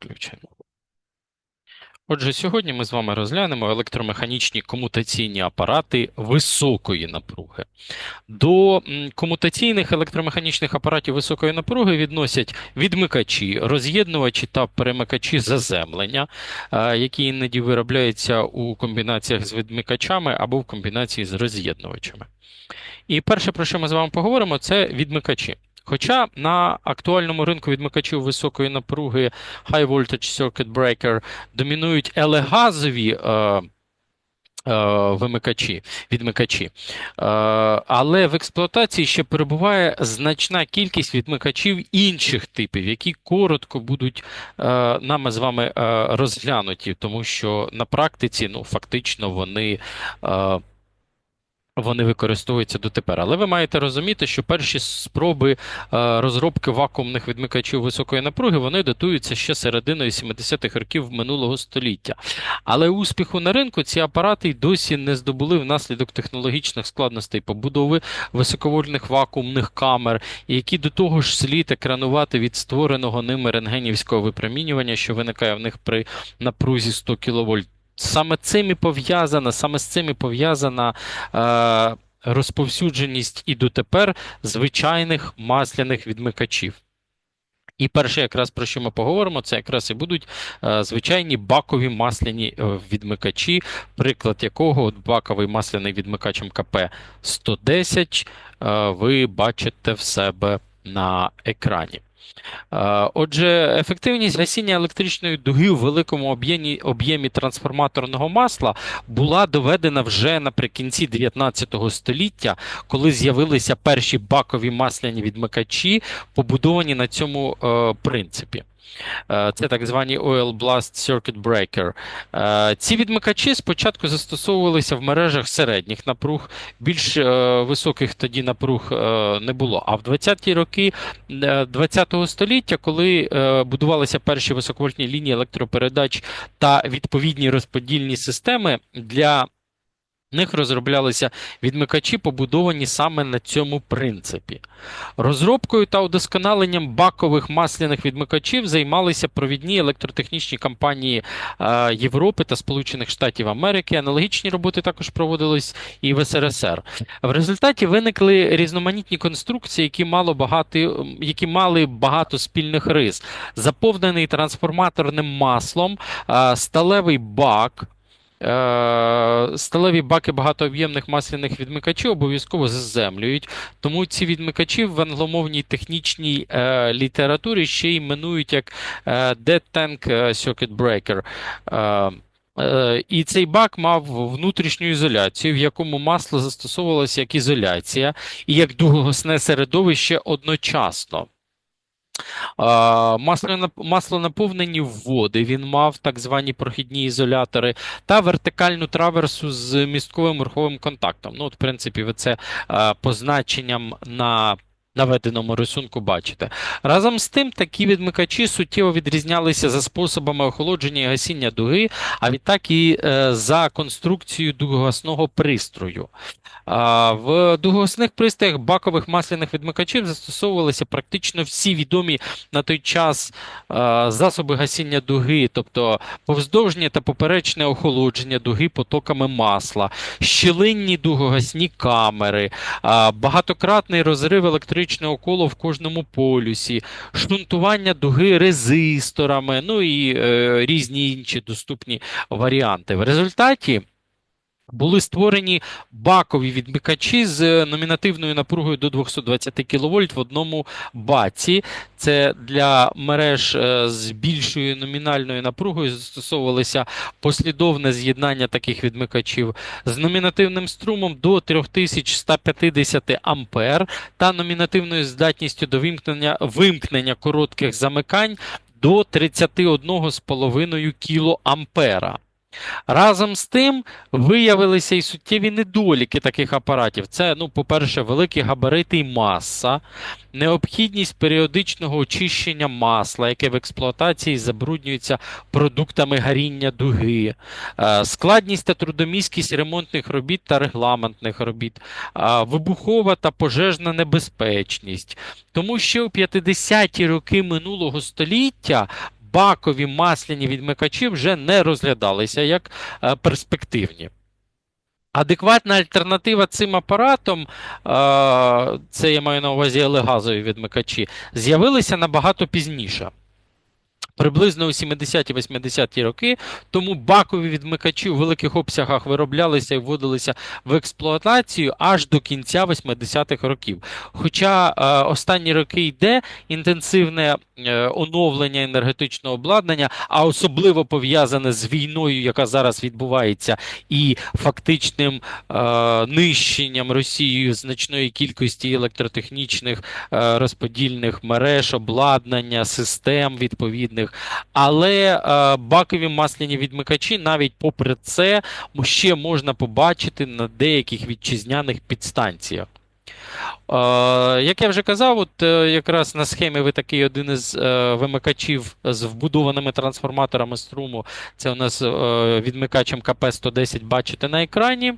включено. Отже, сьогодні ми з вами розглянемо електромеханічні комутаційні апарати високої напруги. До комутаційних електромеханічних апаратів високої напруги відносять відмикачі, роз'єднувачі та перемикачі заземлення, е, які іноді виробляються у комбінаціях з відмикачами або в комбінації з роз'єднувачами. І перше, про що ми з вами поговоримо, це відмикачі. Хоча на актуальному ринку відмикачів високої напруги High Voltage Circuit Breaker домінують елегазові е, е, вимикачі, відмикачі, е, але в експлуатації ще перебуває значна кількість відмикачів інших типів, які коротко будуть е, нами з вами розглянуті, тому що на практиці ну, фактично вони. Вони використовуються дотепер. Але ви маєте розуміти, що перші спроби е, розробки вакуумних відмикачів високої напруги вони датуються ще серединою 70-х років минулого століття. Але успіху на ринку ці апарати й досі не здобули внаслідок технологічних складностей побудови високовольтних вакуумних камер, які до того ж слід екранувати від створеного ними рентгенівського випромінювання, що виникає в них при напрузі 100 кВт. Саме цим і пов'язана, саме з цим і пов'язана е, розповсюдженість і дотепер звичайних масляних відмикачів. І перше, якраз про що ми поговоримо, це якраз і будуть е, звичайні бакові масляні е, відмикачі, приклад якого от баковий масляний відмикач МКП 110 е, ви бачите в себе на екрані. Отже, ефективність гасіння електричної дуги у великому об'ємі трансформаторного масла була доведена вже наприкінці 19 століття, коли з'явилися перші бакові масляні відмикачі, побудовані на цьому е, принципі. Е, Це так звані Oil Blast Circuit Breaker. Е, Ці відмикачі спочатку застосовувалися в мережах середніх напруг, більш е, високих тоді напруг не було. А в 20-ті роки е, 20-го століття, коли будувалися перші високовольтні лінії електропередач та відповідні розподільні системи для них розроблялися відмикачі, побудовані саме на цьому принципі. Розробкою та удосконаленням бакових масляних відмикачів займалися провідні електротехнічні компанії е, Європи та Сполучених Штатів Америки. Аналогічні роботи також проводились і в СРСР. В результаті виникли різноманітні конструкції, які, мало багато, які мали багато спільних рис. Заповнений трансформаторним маслом, е, сталевий бак. Е, Сталеві баки багатооб'ємних масляних відмикачів обов'язково заземлюють, тому ці відмикачі в англомовній технічній е, літературі ще іменують як е, Dead Tank Circuit Breaker. І цей бак мав внутрішню ізоляцію, в якому масло застосовувалося як ізоляція і як дугосне середовище одночасно. Масло, маслонаповнені води він мав так звані прохідні ізолятори та вертикальну траверсу з містковим руховим контактом. Ну, от, в принципі, це позначенням на наведеному рисунку бачите. Разом з тим, такі відмикачі суттєво відрізнялися за способами охолодження і гасіння дуги, а відтак і е, за конструкцією дугогасного пристрою. В дугосних пристроях бакових масляних відмикачів застосовувалися практично всі відомі на той час засоби гасіння дуги, тобто повздовжнє та поперечне охолодження дуги потоками масла, щілинні дугогасні камери, багатократний розрив електричного кола в кожному полюсі, шунтування дуги резисторами, ну і е, різні інші доступні варіанти. В результаті були створені бакові відмикачі з номінативною напругою до 220 кВт в одному баці. Це для мереж е, з більшою номінальною напругою застосовувалося послідовне з'єднання таких відмикачів з номінативним струмом до 3150 А та номінативною здатністю до вимкнення, вимкнення коротких замикань до 31,5 кА. Разом з тим виявилися і суттєві недоліки таких апаратів. Це, ну, по-перше, великі габарити і маса, необхідність періодичного очищення масла, яке в експлуатації забруднюється продуктами гаріння дуги, е, складність та трудомісткість ремонтних робіт та регламентних робіт, е, вибухова та пожежна небезпечність. Тому що у 50-ті роки минулого століття бакові масляні відмикачі вже не розглядалися як е, перспективні. Адекватна альтернатива цим апаратам, е, це я маю на увазі елегазові відмикачі, з'явилися набагато пізніше. Приблизно у 70-80-ті роки, тому бакові відмикачі у великих обсягах вироблялися і вводилися в експлуатацію аж до кінця 80-х років. Хоча е, останні роки йде інтенсивне е, оновлення енергетичного обладнання, а особливо пов'язане з війною, яка зараз відбувається, і фактичним е, нищенням Росією значної кількості електротехнічних е, розподільних мереж, обладнання, систем відповідних. Але е, бакові масляні відмикачі, навіть попри це, ще можна побачити на деяких вітчизняних підстанціях. Е, як я вже казав, от е, якраз на схемі ви такий один із е, вимикачів з вбудованими трансформаторами струму. Це у нас е, відмикач МКП-110 бачите на екрані.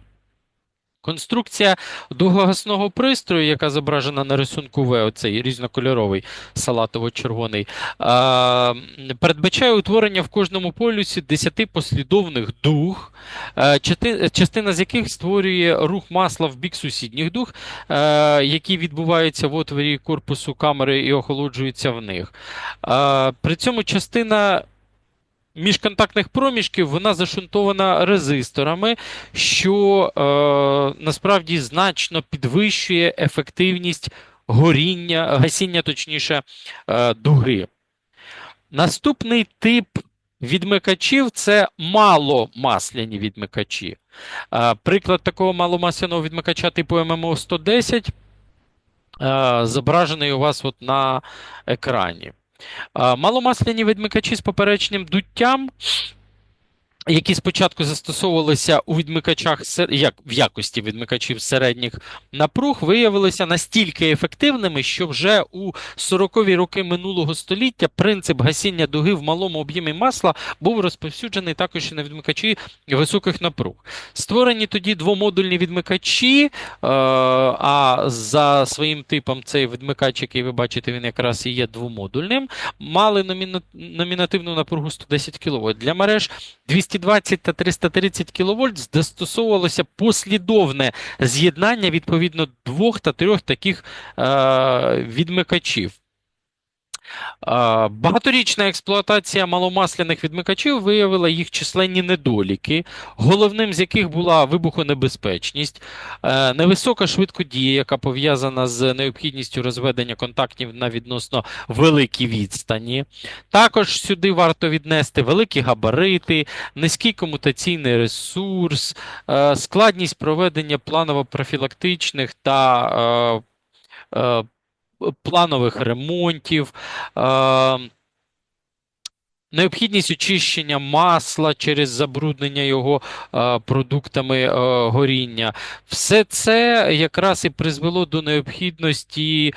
Конструкція довгогасного пристрою, яка зображена на рисунку В, оцей різнокольоровий салатово-червоний, передбачає утворення в кожному полюсі 10 послідовних дуг, частина з яких створює рух масла в бік сусідніх дуг, а, які відбуваються в отворі корпусу камери і охолоджуються в них. При цьому частина міжконтактних проміжків вона зашунтована резисторами, що е, насправді значно підвищує ефективність горіння, гасіння, точніше, е, дуги. Наступний тип відмикачів це маломасляні відмикачі. Е, приклад такого маломасляного відмикача типу ММО 110 е, зображений у вас от на екрані. Маломасляні відмикачі з поперечним дуттям, які спочатку застосовувалися у відмикачах як в якості відмикачів середніх напруг, виявилися настільки ефективними, що вже у 40-ві роки минулого століття принцип гасіння дуги в малому об'ємі масла був розповсюджений також і на відмикачі високих напруг. Створені тоді двомодульні відмикачі, е, а за своїм типом цей відмикач, який ви бачите, він якраз і є двомодульним, мали номінативну напругу 110 кВт. Для мереж 220 та 330 кВт застосовувалося послідовне з'єднання відповідно двох та трьох таких е, відмикачів. Багаторічна експлуатація маломасляних відмикачів виявила їх численні недоліки, головним з яких була вибухонебезпечність, е, невисока швидкодія, яка пов'язана з необхідністю розведення контактів на відносно великій відстані. Також сюди варто віднести великі габарити, низький комутаційний ресурс, е, складність проведення планово-профілактичних та е, планових ремонтів, е, необхідність очищення масла через забруднення його е, продуктами е, горіння. Все це якраз і призвело до необхідності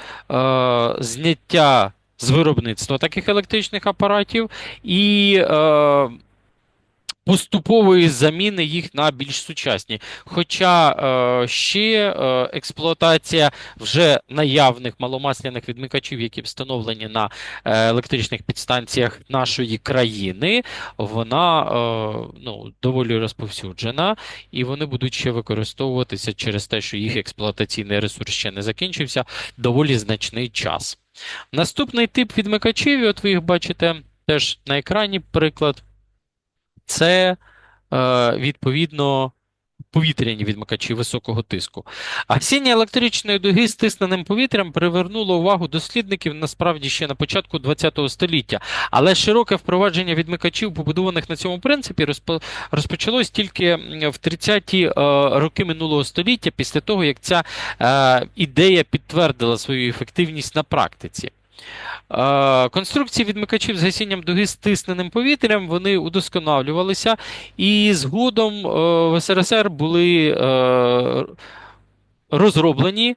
зняття з виробництва таких електричних апаратів і поступової заміни їх на більш сучасні. Хоча е, ще е, експлуатація вже наявних маломасляних відмикачів, які встановлені на е, електричних підстанціях нашої країни, вона ну, доволі розповсюджена, і вони будуть ще використовуватися через те, що їх експлуатаційний ресурс ще не закінчився, доволі значний час. Наступний тип відмикачів, от ви їх бачите теж на екрані приклад. Це е, відповідно повітряні відмикачі високого тиску. Гасіння електричної дуги з тисненим повітрям привернуло увагу дослідників насправді ще на початку ХХ століття, але широке впровадження відмикачів, побудованих на цьому принципі, розпо- розпочалось тільки в 30-ті е, роки минулого століття, після того як ця е, ідея підтвердила свою ефективність на практиці. Конструкції відмикачів з гасінням дуги з тисненим повітрям вони удосконалювалися, і згодом е, в СРСР були е, розроблені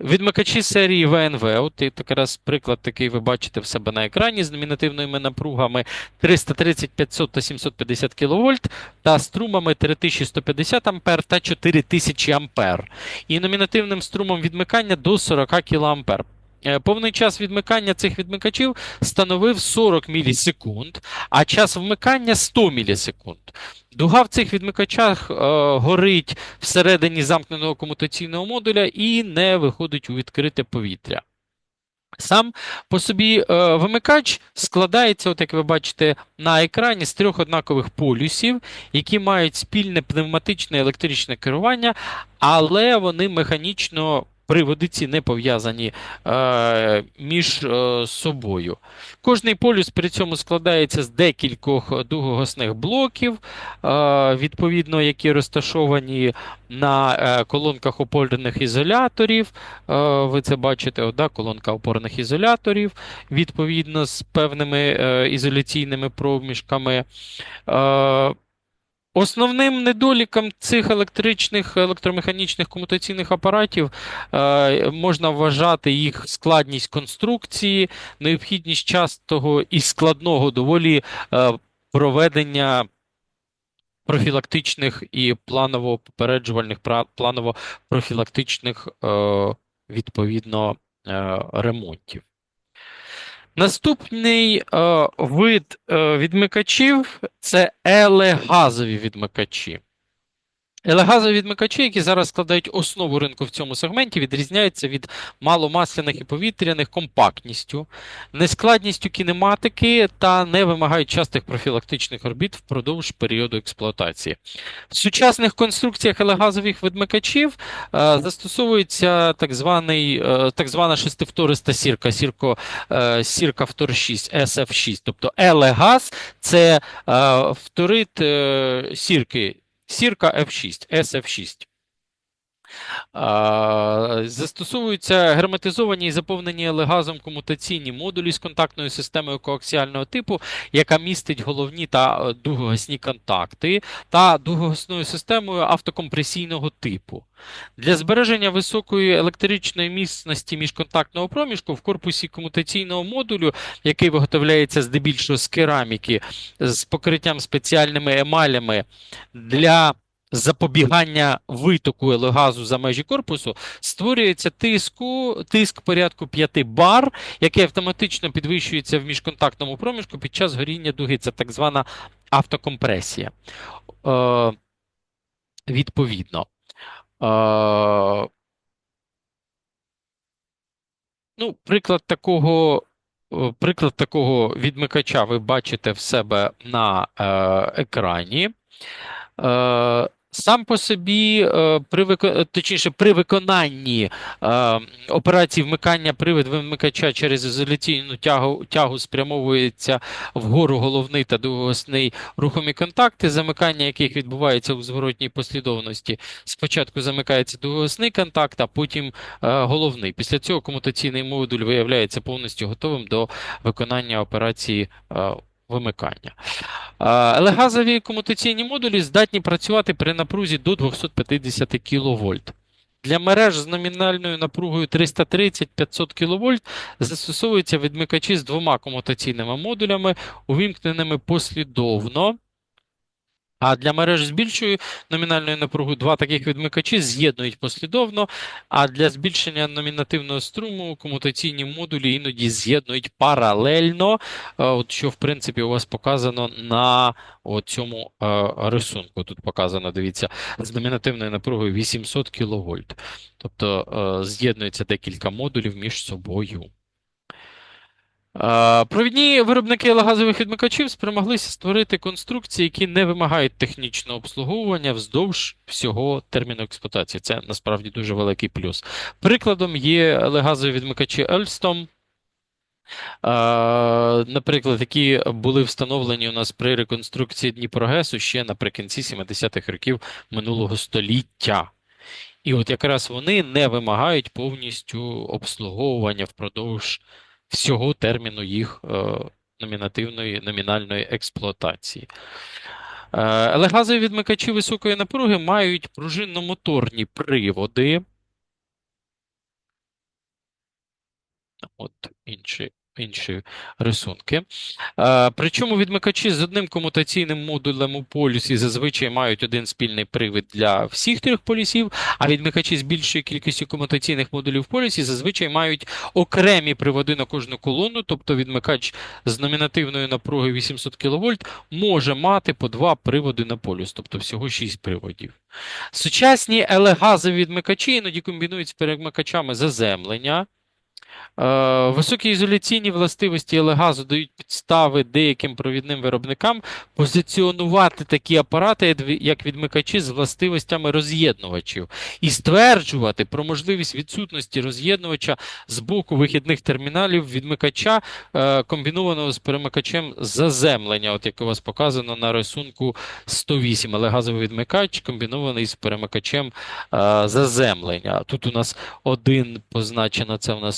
відмикачі серії ВНВ. От якраз приклад такий ви бачите в себе на екрані з номінативними напругами 330, 500 та 750 кВт та струмами 3150 А та 4000 А. І номінативним струмом відмикання до 40 кА. Е, повний час відмикання цих відмикачів становив 40 мілісекунд, а час вмикання 100 мілісекунд. Дуга в цих відмикачах е, горить всередині замкненого комутаційного модуля і не виходить у відкрите повітря. Сам по собі е, вимикач складається, от як ви бачите на екрані, з трьох однакових полюсів, які мають спільне пневматичне електричне керування, але вони механічно приводи ці не пов'язані е, між е, собою. Кожний полюс при цьому складається з декількох дугогосних блоків, е, відповідно, які розташовані на е, колонках опорних ізоляторів. Е, ви це бачите, о, колонка опорних ізоляторів, відповідно з певними е, ізоляційними проміжками. Е, Основним недоліком цих електричних електромеханічних комутаційних апаратів е, можна вважати їх складність конструкції, необхідність частого і складного доволі е, проведення профілактичних і планово-попереджувальних, пра- планово-профілактичних е, відповідно е, ремонтів. Наступний е, вид е, відмикачів це елегазові відмикачі. Елегазові відмикачі, які зараз складають основу ринку в цьому сегменті, відрізняються від маломасляних і повітряних компактністю, нескладністю кінематики та не вимагають частих профілактичних робіт впродовж періоду експлуатації. В сучасних конструкціях елегазових відмикачів е, застосовується так, званий, е, так звана шестивториста сірка, сірко, е, сірка втор 6, SF6. Тобто елегаз це е, вторит е, сірки. Сірка F6, SF6. Застосовуються герметизовані і заповнені елегазом комутаційні модулі з контактною системою коаксіального типу, яка містить головні та е, дугогасні контакти, та дугогасною системою автокомпресійного типу. Для збереження високої електричної міцності міжконтактного проміжку в корпусі комутаційного модулю, який виготовляється здебільшого з кераміки, з покриттям спеціальними емалями для запобігання витоку елегазу за межі корпусу, створюється тиску, тиск порядку 5 бар, який автоматично підвищується в міжконтактному проміжку під час горіння дуги. Це так звана автокомпресія. Е, відповідно. Е, ну, приклад такого. е, Приклад такого відмикача ви бачите в себе на е, екрані. Е, Сам по собі, е, при точніше, при виконанні е, операції вмикання привід вимикача через ізоляційну тягу, тягу спрямовується вгору головний та дугосний рухомі контакти, замикання яких відбувається у зворотній послідовності. Спочатку замикається дугосний контакт, а потім е, головний. Після цього комутаційний модуль виявляється повністю готовим до виконання операції вимикання. Елегазові комутаційні модулі здатні працювати при напрузі до 250 кВт. Для мереж з номінальною напругою 330-500 кВт застосовуються відмикачі з двома комутаційними модулями, увімкненими послідовно. А для мереж з більшою номінальною напругою два таких відмикачі з'єднують послідовно, а для збільшення номінативного струму комутаційні модулі іноді з'єднують паралельно, е, от що в принципі у вас показано на цьому рисунку. Тут показано, дивіться, з номінативною напругою 800 кВт. Тобто е, з'єднується декілька модулів між собою. Провідні виробники елегазових відмикачів спромоглися створити конструкції, які не вимагають технічного обслуговування вздовж всього терміну експлуатації. Це насправді дуже великий плюс. Прикладом є елегазові відмикачі Alstom, е, наприклад, які були встановлені у нас при реконструкції Дніпрогесу ще наприкінці 70-х років минулого століття. І от якраз вони не вимагають повністю обслуговування впродовж всього терміну їх е, номінативної номінальної експлуатації. Елегазові відмикачі високої напруги мають пружинно-моторні приводи. От інший інші рисунки. Е, Причому відмикачі з одним комутаційним модулем у полюсі зазвичай мають один спільний привід для всіх трьох полюсів, а відмикачі з більшою кількістю комутаційних модулів в полюсі зазвичай мають окремі приводи на кожну колону, тобто відмикач з номінативною напругою 800 кВт може мати по два приводи на полюс, тобто всього 6 приводів. Сучасні елегазові відмикачі іноді комбінують з перемикачами заземлення. Е, Високі ізоляційні властивості елегазу дають підстави деяким провідним виробникам позиціонувати такі апарати, як відмикачі з властивостями роз'єднувачів, і стверджувати про можливість відсутності роз'єднувача з боку вихідних терміналів відмикача, е, комбінованого з перемикачем заземлення, от як у вас показано на рисунку 108. Елегазовий відмикач комбінований з перемикачем е, заземлення. Тут у нас один позначено, це у нас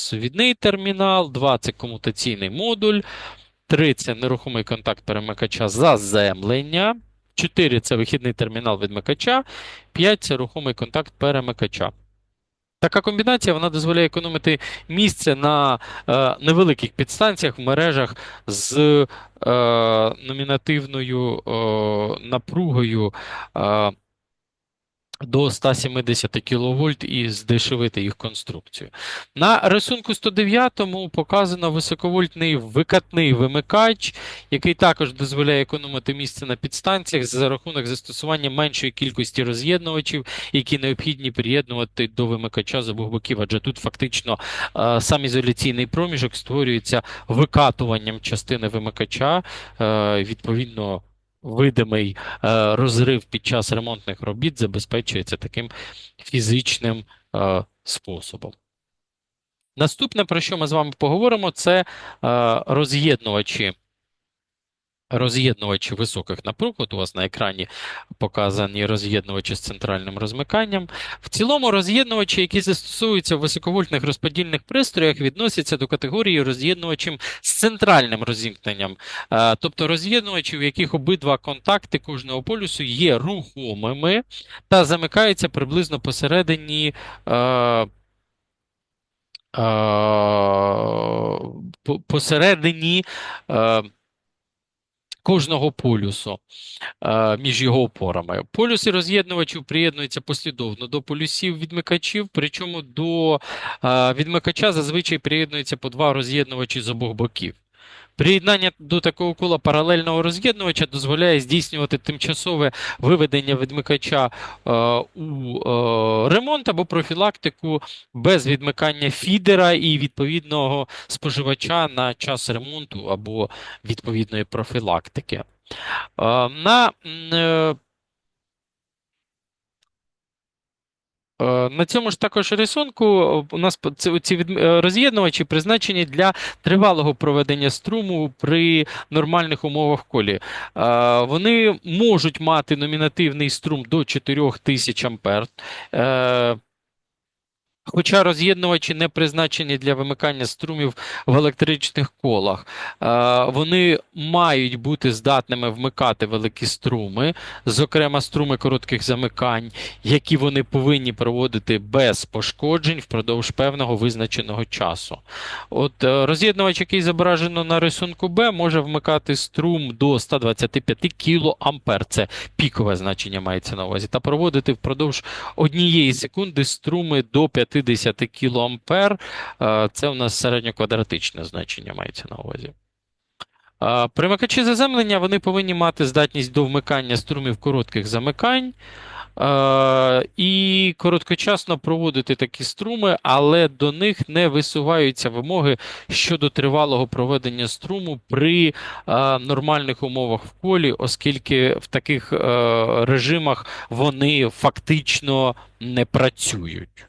сувідний термінал, два це комутаційний модуль, три це нерухомий контакт перемикача заземлення, чотири це вихідний термінал відмикача, п'ять це рухомий контакт перемикача. Така комбінація вона дозволяє економити місце на е, невеликих підстанціях в мережах з е, номінативною е, напругою е, до 170 кВт і здешевити їх конструкцію. На рисунку 109 показано високовольтний викатний вимикач, який також дозволяє економити місце на підстанціях за рахунок застосування меншої кількості роз'єднувачів, які необхідні приєднувати до вимикача з обох боків. Адже тут фактично е, сам ізоляційний проміжок створюється викатуванням частини вимикача, е, відповідно. Видимий е, розрив під час ремонтних робіт забезпечується таким фізичним е, способом. Наступне, про що ми з вами поговоримо, це е, роз'єднувачі. Роз'єднувачі високих напруг. У вас на екрані показані роз'єднувачі з центральним розмиканням. В цілому роз'єднувачі, які застосовуються в високовольтних розподільних пристроях, відносяться до категорії роз'єднувачів з центральним розімкненням. Е, Тобто роз'єднувачі, в яких обидва контакти кожного полюсу є рухомими та замикаються приблизно посередині. е, е, по- посередині кожного полюсу е, між його опорами. Полюси роз'єднувачів приєднуються послідовно до полюсів відмикачів, причому до е, відмикача зазвичай приєднуються по два роз'єднувачі з обох боків. Приєднання до такого кола паралельного роз'єднувача дозволяє здійснювати тимчасове виведення відмикача е, у е, ремонт або профілактику без відмикання фідера і відповідного споживача на час ремонту або відповідної профілактики. Е, на м, е, Е, На цьому ж також рисунку е, у нас ці е, роз'єднувачі призначені для тривалого проведення струму при нормальних умовах колі. Е, Вони можуть мати номінативний струм до 4000 ампер. Хоча роз'єднувачі не призначені для вимикання струмів в електричних колах, Е, вони мають бути здатними вмикати великі струми, зокрема струми коротких замикань, які вони повинні проводити без пошкоджень впродовж певного визначеного часу. От е, роз'єднувач, який зображено на рисунку Б, може вмикати струм до 125 кА. Це пікове значення мається на увазі, та проводити впродовж однієї секунди струми до 50 кА. Е, Це у нас середньоквадратичне значення мається на увазі. Е, Примикачі заземлення вони повинні мати здатність до вмикання струмів коротких замикань е, і короткочасно проводити такі струми, але до них не висуваються вимоги щодо тривалого проведення струму при нормальних умовах в колі, оскільки в таких режимах вони фактично не працюють.